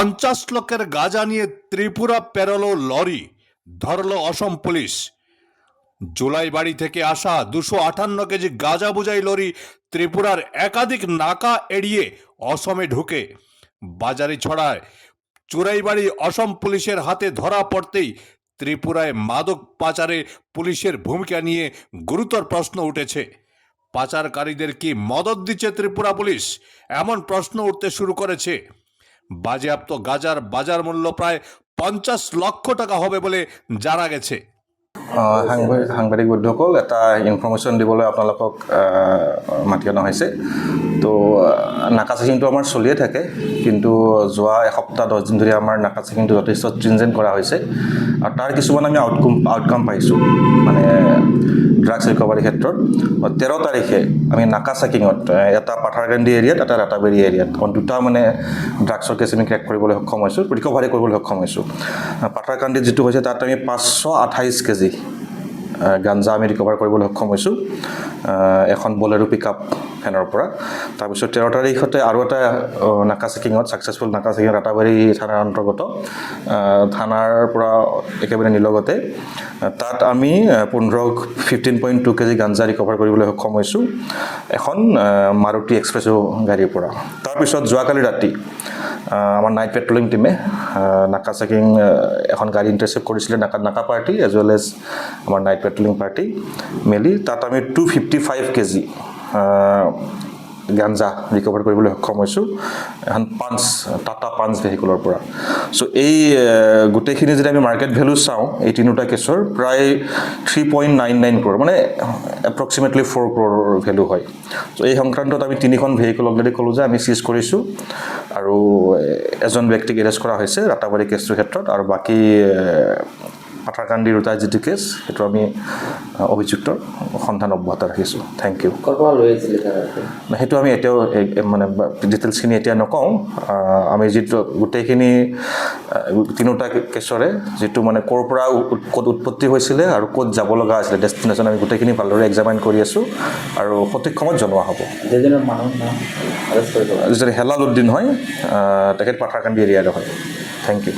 পঞ্চাশ লক্ষের গাঁজা নিয়ে ত্রিপুরা পেরোলো লরি, ধরল অসম পুলিশ। জুলাই বাড়ি থেকে আসা দুশো আটান্ন কেজি গাঁজা বোঝাই লরি ত্রিপুরার একাধিক নাকা এড়িয়ে অসমে ঢুকে। বাজারে ছড়ায়, চুরাইবাড়ি অসম পুলিশের হাতে ধরা পড়তেই ত্রিপুরায় মাদক পাচারে পুলিশের ভূমিকা নিয়ে গুরুতর প্রশ্ন উঠেছে। পাচারকারীদের কি মদত দিচ্ছে ত্রিপুরা পুলিশ? এমন প্রশ্ন উঠতে শুরু করেছে। বাজেয়াপ্ত গাজার বাজার মূল্য প্রায় পঞ্চাশ লক্ষ টাকা হবে বলে জানা গেছে। সাংবাদিক বন্ধুসকল এটা ইনফৰ্মেশ্যন দিবলৈ আপোনালোকক মাতি অনা হৈছে। তো নাকা চেকিংটো আমাৰ চলিয়ে থাকে, কিন্তু যোৱা এসপ্তাহ, দহ দিন ধৰি আমাৰ নাকা চেকিংটো যথেষ্ট ষ্ট্ৰিনজেণ্ট কৰা হৈছে। আৰু তাৰ কিছুমান আমি আউটকাম আউটকাম পাইছোঁ। মানে ড্ৰাগছ ৰিকভাৰীৰ ক্ষেত্ৰত। তেৰ তাৰিখে আমি নাকা চেকিঙত এটা পাথাৰকান্দি এৰিয়াত এটা ৰাটাবেৰী এৰিয়াত কাৰণ দুটা মানে ড্ৰাগছৰ কেছ আমি ক্ৰেক কৰিবলৈ সক্ষম হৈছোঁ ৰিকভাৰী কৰিবলৈ সক্ষম হৈছোঁ। আহ, যিটো হৈছে তাত আমি পাঁচশো আঠাইছ কেজি গাঞ্জা আমি ৰিকভাৰ কৰিবলৈ সক্ষম হৈছোঁ এখন বলেৰো পিক আপ ফেনৰ পৰা। তাৰপিছত তেৰ তাৰিখতে আৰু এটা নাকা চেকিঙত ছাকচেছফুল নাকা চেকিং ৰাতাবাৰী থানাৰ অন্তৰ্গত থানাৰ পৰা একেবাৰে নিলগতে তাত আমি পোন্ধৰ fifteen point two KG ganja recover কৰিবলৈ সক্ষম হৈছোঁ, এখন মাৰুতি এক্সপ্ৰেছো গাড়ীৰ পৰা। তাৰপিছত যোৱাকালি ৰাতি আমাৰ নাইট পেট্ৰলিং টিমে নাকা চেকিং এখন গাড়ী ইণ্টাৰচেপ্ট কৰিছিলে নাকা নাকা পাৰ্টি এজ ৱেল এজ আমাৰ নাইট পেট্ৰলিং পাৰ্টি মিলি তাত আমি two fifty five KG ganja recover কৰিবলৈ সক্ষম হৈছোঁ এখন পাঞ্চ টাটা পাঞ্চ ভেহিকুলৰ পৰা। চ' এই গোটেইখিনি যদি আমি মাৰ্কেট ভেলু চাওঁ এই তিনিওটা কেছৰ প্ৰায় থ্ৰী পইণ্ট নাইন নাইন ক্ৰ'ৰ মানে এপ্ৰক্সিমেটলি ফ'ৰ ক্ৰ'ৰৰ ভেলু হয়। চ' এই সংক্ৰান্তত আমি তিনিখন ভেহিকল অলৰেডি ক'লোঁ যে আমি চিজ কৰিছোঁ আৰু এজন ব্যক্তিক এৰেষ্ট কৰা হৈছে, ৰাতাবাৰী কেছটোৰ ক্ষেত্ৰত আৰু বাকী পাথাৰকান্দি ৰোতা যিটো কেছ সেইটো আমি অভিযুক্তৰ সন্ধান অব্যাহত ৰাখিছোঁ। থেংক ইউ সেইটো আমি এতিয়াও মানে ডিটেইলছখিনি এতিয়া নকওঁ। আমি যিটো গোটেইখিনি তিনিওটা কেছৰে যিটো মানে ক'ৰ পৰা ক'ত উৎপত্তি হৈছিলে আৰু ক'ত যাব লগা আছিলে ডেষ্টিনেশ্যন আমি গোটেইখিনি ভালদৰে এক্সামাইন কৰি আছোঁ আৰু সঠিক সময়ত জনোৱা হ'ব। যিজন হেলাল উদ্দিন হয় তেখেত পাথাৰকান্দি এৰিয়াৰে হয় থেংক ইউ